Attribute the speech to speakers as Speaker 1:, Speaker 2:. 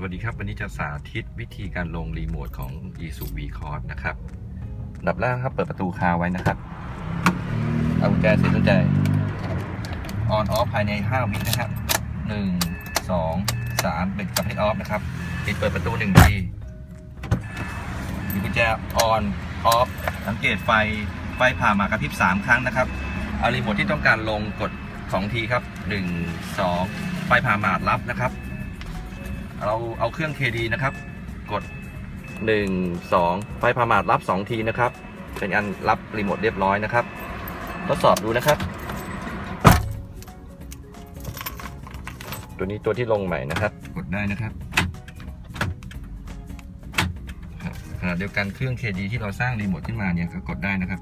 Speaker 1: สวัสดีครับ วันนี้จะสาธิตวิธีการลงรีโมทของ e s u v c o r s นะครับดับแรกครับ เปิดประตูคาไว้นะครับ เอากุญแจเสียบกุญแจ on off ภายใน 5 วินะครับ 1 2 3เป็นกับให้ off นะครับปิดเปิดประตู1ทีมีกุญแจ on off สังเกตไฟไฟผ่ามากระพริบ 3 ครั้งนะครับ เอารีโมทที่ต้องการลงกด 2 ทีครับ 1 2 ไฟผ่ามาดรับนะครับ เราเอาเครื่อง KD นะครับ กด 1 2 ไฟพามาดรับ 2 ทีนะครับ เป็นอันรับรีโมทเรียบร้อยนะครับ ทดสอบดูนะครับ ตัวนี้ตัวที่ลงใหม่นะครับ กดได้นะครับครับขณะเดียวกันเครื่อง KD ที่เราสร้างรีโมทขึ้นมาเนี่ยก็กดได้นะครับ